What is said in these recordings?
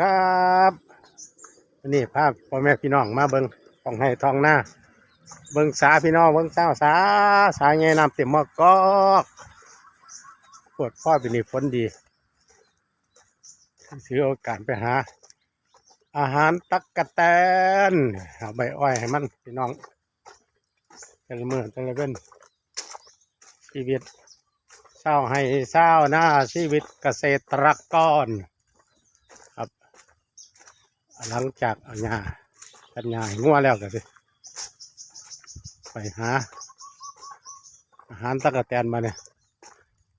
ครับวันนี้ภาพพ่อแม่พี่น้องมาเบิ้งท้องให้ทองหน้า เบิ้งสาพี่น้องเบิ้งสาสาสาไงน้ำเต็มมอกกอกปวดพ่อเป็นนี่ฝนดีถือโอกาสไปหา อาหารตักกะแตนเอาใบอ้อยให้มันพี่น้องแต่ละมือแต่ละเว้นชีวิตเศร้าให้เศร้าหน้าชีวิตเกษตรกร หลังจากเอาหญ้ากันหญ้าให้งัวแล้วก็สิไปหา อาหารตักะแตนมาเนี่ย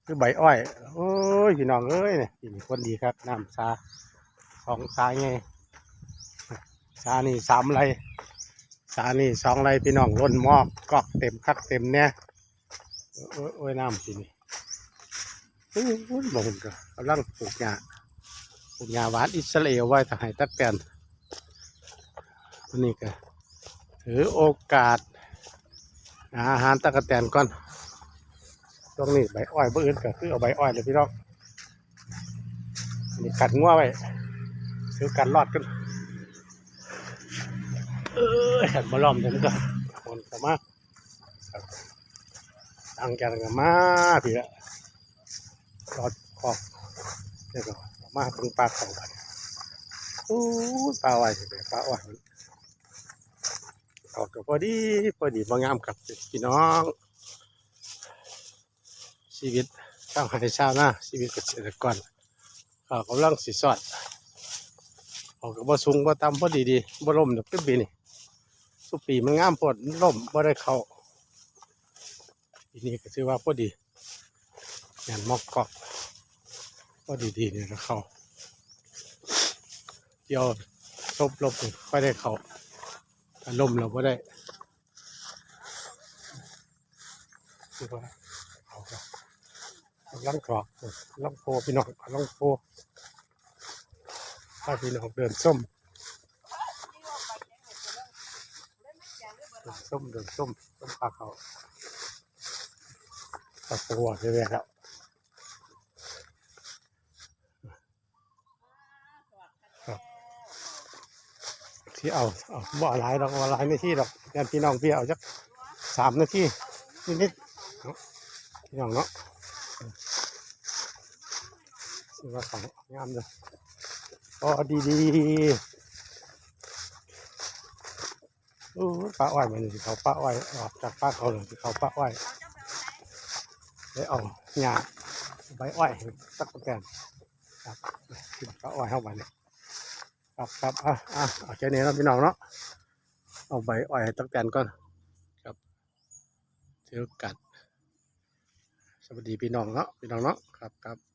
คือใบอ้อย โอ้ยพี่น้องเอ้ยเนี่ยคนดีครับน้ำซาสองสาไงสานี่สามไรสานี่สองไรพี่น้องล้นหมอกกอกเต็มคักเต็มเนี่ยโอ้ยน้ำสินี่อุ้ยบอกผมก็กำลังปลูกหญ้า ลูกหญ้าหวานอิสราเอลไว้ถ้าให้ตักแกนวันนี้ก็ถือโอกาส อาหารตะกะแตนก่อนตรงนี้ใบอ้อยเบื้ออื่นก็คือเอาใบอ้อยเลยพี่น้องนนี้กัดงัวไว้ซื้อกันรอดกันเออห็นมาล้อมจังก็คนก็มาตั้งใจกันมาพี่ละรอดขอบเดี๋ยวก็ มาเพิ่งปลาเขาไปโอ้ปลาไหวสิปลาไหวมันออกก็พอดีพอดีบางงามกับพี่น้อง ชีวิตชาวไร่ชาวนาชีวิตเกษตรกรเขากำลังสิสอดออกก็บ่สูงบ่ต่ำพอดีดีบ่ล่มดอกเป็นปีนี่สุปีมันงามพอดล่มบ่ได้เขาทีนี้ก็ถือว่าพอดีงานมอกกอก พอดีๆเนี่ยก็เขาเดี๋ยวลบลบๆค่อยได้เขาถ้าล่มเราบ่ได้ถือว่าเอาครับลังกรอกลังโพพี่น้องลังโพถ้าพี่น้องเดินส้มเดินส้มเดินส้มส้มปลาเขาตะปูใช่ไหมครับ ที่เอาเอาบ่อหลายดอกบ่อหลายนาทีดอกยันพี่น้องพี่เอาจักสามนาทีนิดนิดๆพี่น้องเนาะสิว่าของงามเลยพอดีดีอู้ป้าอ้อยมันสิเขาป้าอ้อยออกจากป้าเขาเลยสิเขาป้าอ้อยได้เอาหญ้าใบอ้อยให้ตักแกนครับป้าอ้อยเข้าไปเนี่ย ครับครับอะอะเอาแค่นี้นะพี่น้องเนาะเอาใบอ้อยให้ตักแกนก่อนครับเที่ยวกัดสวัสดีพี่น้องเนาะพี่น้องเนาะครับครับ